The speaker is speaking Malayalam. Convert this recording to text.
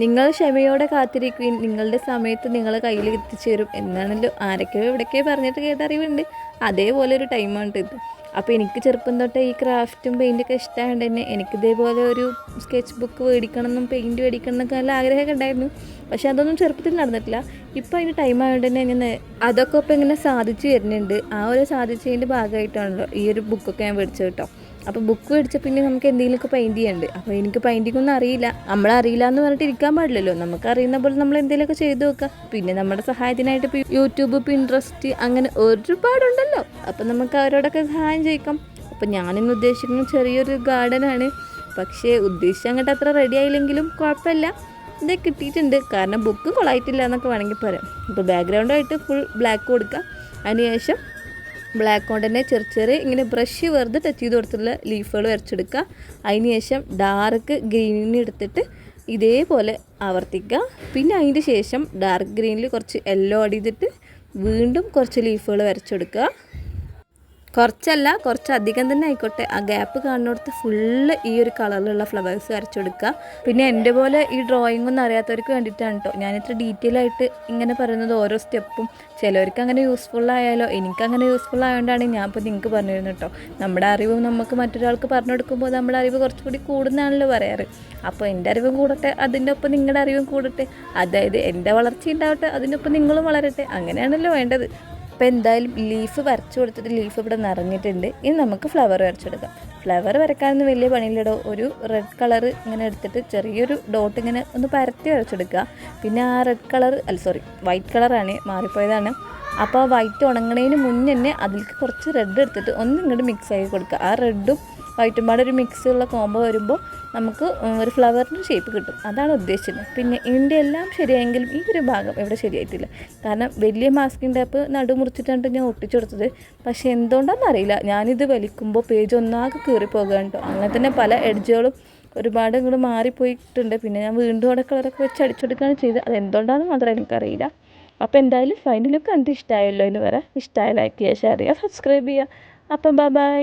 നിങ്ങൾ ക്ഷമയോടെ കാത്തിരിക്കുകയും നിങ്ങളുടെ സമയത്ത് നിങ്ങളെ കയ്യിൽ എത്തിച്ചേരും എന്നാണല്ലോ ആരൊക്കെയോ എവിടേക്കോ പറഞ്ഞിട്ട് കേട്ടറിവുണ്ട്. അതേപോലെ ഒരു ടൈമാണ് ഇത് അപ്പോൾ എനിക്ക് ചെറുപ്പം തൊട്ടേ ഈ ക്രാഫ്റ്റും പെയിന്റൊക്കെ ഇഷ്ടമായതുകൊണ്ട് തന്നെ എനിക്കിതേപോലെ ഒരു സ്കെച്ച് ബുക്ക് മേടിക്കണം എന്നും പെയിന്റ് മേടിക്കണം എന്നൊക്കെ നല്ല ആഗ്രഹമൊക്കെ ഉണ്ടായിരുന്നു. പക്ഷെ അതൊന്നും ചെറുപ്പത്തിൽ നടന്നിട്ടില്ല. ഇപ്പോൾ അതിന് ടൈം ആയതുകൊണ്ട് തന്നെ ഇങ്ങനെ അതൊക്കെ ഇപ്പോൾ ഇങ്ങനെ സാധിച്ചു വരുന്നുണ്ട്. ആ ഒരു സാധിച്ചതിന്റെ ഭാഗമായിട്ടാണല്ലോ ഈ ഒരു ബുക്കൊക്കെ ഞാൻ മേടിച്ചത് കേട്ടോ അപ്പോൾ ബുക്ക് മേടിച്ച പിന്നെ നമുക്ക് എന്തെങ്കിലുമൊക്കെ പെയിന്റ് ചെയ്യണ്ട് അപ്പോൾ എനിക്ക് പെയിന്റിംഗ് ഒന്നും അറിയില്ല. നമ്മളറിയില്ല എന്ന് പറഞ്ഞിട്ട് ഇരിക്കാൻ പാടില്ലല്ലോ. നമുക്ക് അറിയുന്ന പോലെ നമ്മൾ എന്തെങ്കിലുമൊക്കെ ചെയ്തു വെക്കുക പിന്നെ നമ്മുടെ സഹായത്തിനായിട്ട് ഇപ്പോൾ യൂട്യൂബ് പിൻട്രസ്റ്റ് അങ്ങനെ ഒരുപാടുണ്ടല്ലോ. അപ്പോൾ നമുക്ക് അവരോടൊക്കെ സഹായം ചെയ്യിക്കാം അപ്പോൾ ഞാനിന്ന് ഉദ്ദേശിക്കുന്ന ചെറിയൊരു ഗാർഡനാണ് പക്ഷേ ഉദ്ദേശിച്ച അങ്ങോട്ട് അത്ര റെഡി ആയില്ലെങ്കിലും കുഴപ്പമില്ല. ഇതേ കിട്ടിയിട്ടുണ്ട്. കാരണം ബുക്ക് കൊളായിട്ടില്ല എന്നൊക്കെ വേണമെങ്കിൽ പറയാം. ഇപ്പോൾ ബാക്ക്ഗ്രൗണ്ടായിട്ട് ഫുൾ ബ്ലാക്ക് കൊടുക്കുക അതിനുശേഷം ബ്ലാക്ക് കൊണ്ട് തന്നെ ചെറിയ ചെറിയ ഇങ്ങനെ ബ്രഷ് വെറുതെ ടച്ച് ചെയ്ത് കൊടുത്തുള്ള ലീഫുകൾ വരച്ചെടുക്കുക. അതിന് ശേഷം ഡാർക്ക് ഗ്രീനിന് എടുത്തിട്ട് ഇതേപോലെ ആവർത്തിക്കുക. പിന്നെ അതിന് ശേഷം ഡാർക്ക് ഗ്രീനിൽ കുറച്ച് യെല്ലോ ആഡ് ചെയ്തിട്ട് വീണ്ടും കുറച്ച് ലീഫുകൾ വരച്ചെടുക്കുക. കുറച്ചല്ല കുറച്ച് അധികം തന്നെ ആയിക്കോട്ടെ. ആ ഗ്യാപ്പ് കാണുന്നിടത്ത് ഫുള്ള് ഈ ഒരു കളറിലുള്ള ഫ്ലവേഴ്സ് വരച്ചു കൊടുക്കുക പിന്നെ എന്റെ പോലെ ഈ ഡ്രോയിങ് ഒന്നും അറിയാത്തവർക്ക് വേണ്ടിയിട്ടാണ് കേട്ടോ ഞാനിത്ര ഡീറ്റെയിൽ ആയിട്ട് ഇങ്ങനെ പറയുന്നത് ഓരോ സ്റ്റെപ്പും. ചിലവർക്ക് അങ്ങനെ യൂസ്ഫുൾ ആയാലോ എനിക്കങ്ങനെ യൂസ്ഫുൾ ആയതുകൊണ്ടാണ് ഞാൻ ഇപ്പോൾ നിങ്ങൾക്ക് പറഞ്ഞിരുന്നത് കേട്ടോ നമ്മുടെ അറിവും നമുക്ക് മറ്റൊരാൾക്ക് പറഞ്ഞു കൊടുക്കുമ്പോൾ നമ്മുടെ അറിവ് കുറച്ചുകൂടി കൂടുന്നതാണല്ലോ പറയാറ്. അപ്പോൾ എന്റെ അറിവും കൂടട്ടെ അതിന്റെ ഒപ്പം നിങ്ങളുടെ അറിവും കൂടട്ടെ. അതായത് എന്റെ വളർച്ച ഉണ്ടാവട്ടെ അതിനൊപ്പം നിങ്ങളും വളരട്ടെ. അങ്ങനെയാണല്ലോ വേണ്ടത്. അപ്പോൾ എന്തായാലും ലീഫ് വരച്ചു കൊടുത്തിട്ട് ലീഫ് ഇവിടെ നിറഞ്ഞിട്ടുണ്ട്. ഇനി നമുക്ക് ഫ്ലവർ വരച്ചെടുക്കാം. ഫ്ലവർ വരക്കാനൊന്നും വലിയ പണിയില്ലടോ. ഒരു റെഡ് കളർ ഇങ്ങനെ എടുത്തിട്ട് ചെറിയൊരു ഡോട്ട് ഇങ്ങനെ ഒന്ന് പരത്തി വരച്ചെടുക്കുക. പിന്നെ ആ റെഡ് കളർ അല്ല സോറി വൈറ്റ് കളറാണ് മാറിപ്പോയതാണ്. അപ്പോൾ ആ വൈറ്റ് ഉണങ്ങണേന് മുന്നേ തന്നെ അതിലേക്ക് കുറച്ച് റെഡ് എടുത്തിട്ട് ഒന്ന് ഇങ്ങോട്ട് മിക്സ് ആക്കി കൊടുക്കുക. ആ റെഡും വൈറ്റും പാടെ ഒരു ഉള്ള കോംബോ വരുമ്പോൾ നമുക്ക് ഒരു ഫ്ലവറിന്റെ ഷേപ്പ് കിട്ടും. അതാണ് ഉദ്ദേശിച്ചത്. പിന്നെ ഇതിന്റെ എല്ലാം ശരിയായെങ്കിലും ഈ ഒരു ഭാഗം ഇവിടെ ശരിയായിട്ടില്ല. കാരണം വലിയ മാസ്കിൻ ടേപ്പ് നടു മുറിച്ചിട്ടാണ് ഞാൻ ഒട്ടിച്ചു കൊടുത്തത്. പക്ഷേ എന്തുകൊണ്ടാണെന്ന് അറിയില്ല. ഞാനിത് വലിക്കുമ്പോൾ പേജ് ഒന്നാകെ കീറിപ്പോകാൻ കേട്ടോ അങ്ങനെ തന്നെ പല എഡ്ജുകളും ഒരുപാട് ഇങ്ങോട്ട് മാറിപ്പോയിട്ടുണ്ട്. പിന്നെ ഞാൻ വീണ്ടും അവിടെ കളറൊക്കെ വെച്ച് അടിച്ചെടുക്കുകയാണ് ചെയ്തത്. അത് എന്തുകൊണ്ടാണെന്ന് മാത്രമേ എനിക്കറിയില്ല അപ്പോൾ എന്തായാലും ഫൈനലും കണ്ടിട്ട് ഇഷ്ടമായല്ലോ എന്ന് പറയാം ഇഷ്ടമായ ലൈക്ക് ചെയ്യുക ഷെയർ ചെയ്യുക സബ്സ്ക്രൈബ് ചെയ്യുക. അപ്പം ബൈ